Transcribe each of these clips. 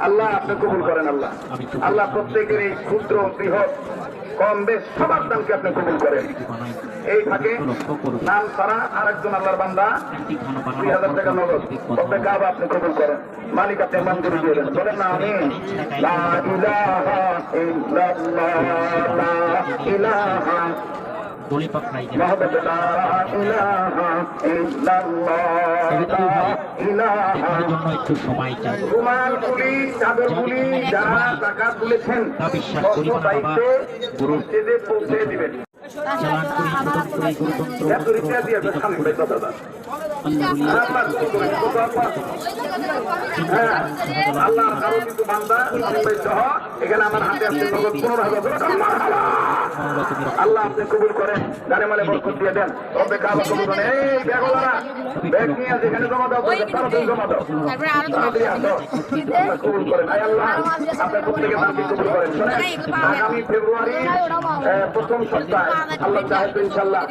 আল্লাহ আপনি কবুল করেন আল্লাহ। আল্লাহ প্রত্যেকের এই ক্ষুদ্র বৃহৎ কম বেশ সবার দামকে আপনি কবুল করেন। এই করুন। নাম ছাড়া আরেকজন আল্লাহর বান্দা দুই হাজার টাকা নগদ। প্রত্যেক কাব আপনি কবুল করেন। মালিক আপনি মঞ্জুরি দিয়ে দেন। বলেন না আমি লা ইলাহা ইল্লাল্লাহ লা ইলাহা গলি পাকড়াই গেল দেখার জন্য একটু সময় আল্লাহ কারও এখানে আমার হাতে আসছে জগৎ পুনরায় আল্লাহ আপনি কবুল করেন। গানে মানে বরকত দিয়ে দেন। তবে কাবা কবুল করেন। এই আগামী ফেব্রুয়ারি প্রথম সপ্তাহে আল্লাহ চাহে তো ইনশাল্লাহ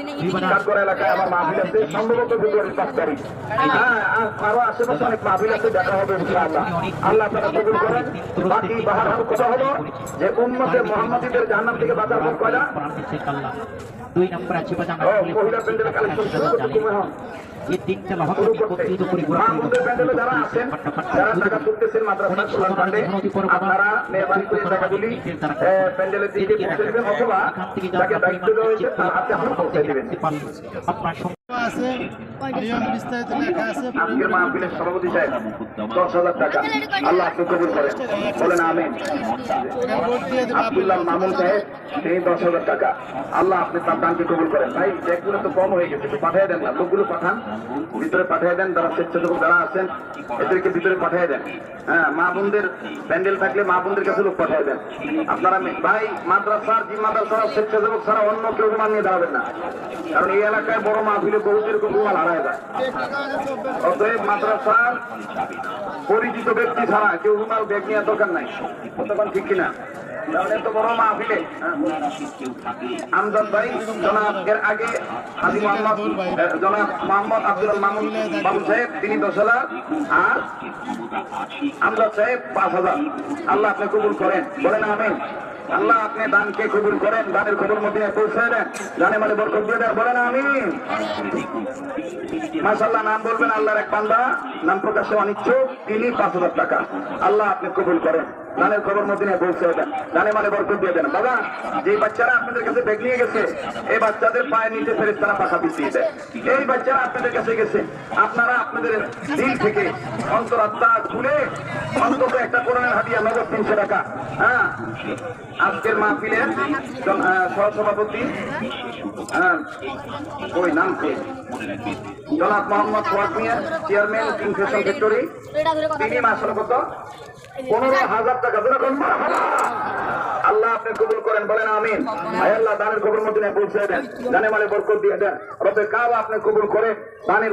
কাকর এলাকায় আমার মাহফিল আছে। সম্ভবত ফেব্রুয়ারি পাঁচ তারিখ। হ্যাঁ। আর আরও আশেপাশে অনেক মাহফিল আছে দেখা হবে ইনশাআল্লাহ। আল্লাহ তারা কবুল করেন। বাকি বাহার কথা হলো যে উম্মতে মোহাম্মদীদের জাহান্নাম থেকে বাঁচার থেকে কাল্লা দুই নম্বর আছে মহিলা কালেকশন শুরু করতে। একত্রিত করে ঘোরা যারা আছেন, যারা টাকা তুলতেছেন মাদ্রাসার প্রধান ফান্ডে, আপনারা মেহরবানি করে টাকাগুলি, প্যান্ডেলের দিকে পৌঁছে দিবেন অথবা যাকে দায়িত্ব দেওয়া হয়েছে তার হাতে হাতে পৌঁছে দিবেন। আপনার আছে নিয়ম বিস্তারিত লেখা আছে। আজকের মাহফিলের সভাপতি সাহেব দশ হাজার টাকা। আল্লাহ কবুল করেন বলেন আমিন। আব্দুল্লাহ মামুন সাহেব তিনি দশ হাজার টাকা। আল্লাহ, আপনি তার দানকে কবুল করেন। ভাই চেকগুলো তো কম হয়ে গেছে পাঠিয়ে দেন না। লোকগুলো পাঠান, ভিতরে পাঠিয়ে দেন, যারা স্বেচ্ছাসেবক যারা আছেন, এদেরকে ভিতরে পাঠিয়ে দেন। হ্যাঁ মা বোনদের প্যান্ডেল থাকলে মা বোনদের কাছে লোক পাঠিয়ে দেন। আপনারা ভাই, মাদ্রাসার জিম্মাদার ছাড়া স্বেচ্ছাসেবক ছাড়া অন্য কেউ রুমাল নিয়ে দাঁড়াবেন না। কারণ এই এলাকায় বড় মাহফিলে বহু এরকম রুমাল হারায় যায়। অতএব মাদ্রাসার পরিচিত ব্যক্তি ছাড়া কেউ রুমাল, ব্যাগ নেওয়ার দরকার নাই। কতক্ষণ ঠিক কিনা? তাহলে এত বড় মাহফিলে হ্যাঁ। আমজাদ ভাই জনাব এর আগে হাজি মোহাম্মদ জনাব মোহাম্মদ আব্দুল মামুন বাবু সাহেব তিনি দশ হাজার। আর আমজাদ সাহেব পাঁচ হাজার। আল্লাহ আপনি কবুল করেন। বলেন আমিন। আল্লাহ আপনি দানকে কবুল করেন। দানের খবর মধ্যে পৌঁছে দেন। জানে মানে বরকত দিয়ে দেন। বলেন আমিন। মাসাল্লাহ নাম বলবেন আল্লাহর এক বান্দা। নাম প্রকাশে অনিচ্ছুক। তিনি পাঁচ হাজার টাকা। আল্লাহ আপনি কবুল করেন। গানের খবর মদিনে পৌঁছে দেন। গানে মানে বরকত দিয়ে দেন। বাবা যে বাচ্চারা আপনাদের কাছে ব্যাগ নিয়ে গেছে, এই বাচ্চাদের পায়ে নিচে ফেরে তারা পাখা পিছিয়ে দেয়। এই বাচ্চারা আপনাদের কাছে গেছে। আপনারা আপনাদের দিল থেকে অন্তরাত্মা খুলে অন্তত একটা কোরআনের হাদিয়া নগদ তিনশো টাকা। হ্যাঁ? আজকের মাহফিলের সহসভাপতি হ্যাঁ ওই নাম কে? জনাব Mohammad Fuad Mia chairman king fashion factory তিনি মাসের কত? পনেরো হাজার টাকা যেরকম আল্লাহ আপনি কবুল করেন, বলেন আমিন। ভাই, আল্লাহ দানের কবুল মধ্যে পৌঁছে দেন। জানে মানে বরকত দিয়ে দেন। রবে কাবা আপনি কবুল করে দানের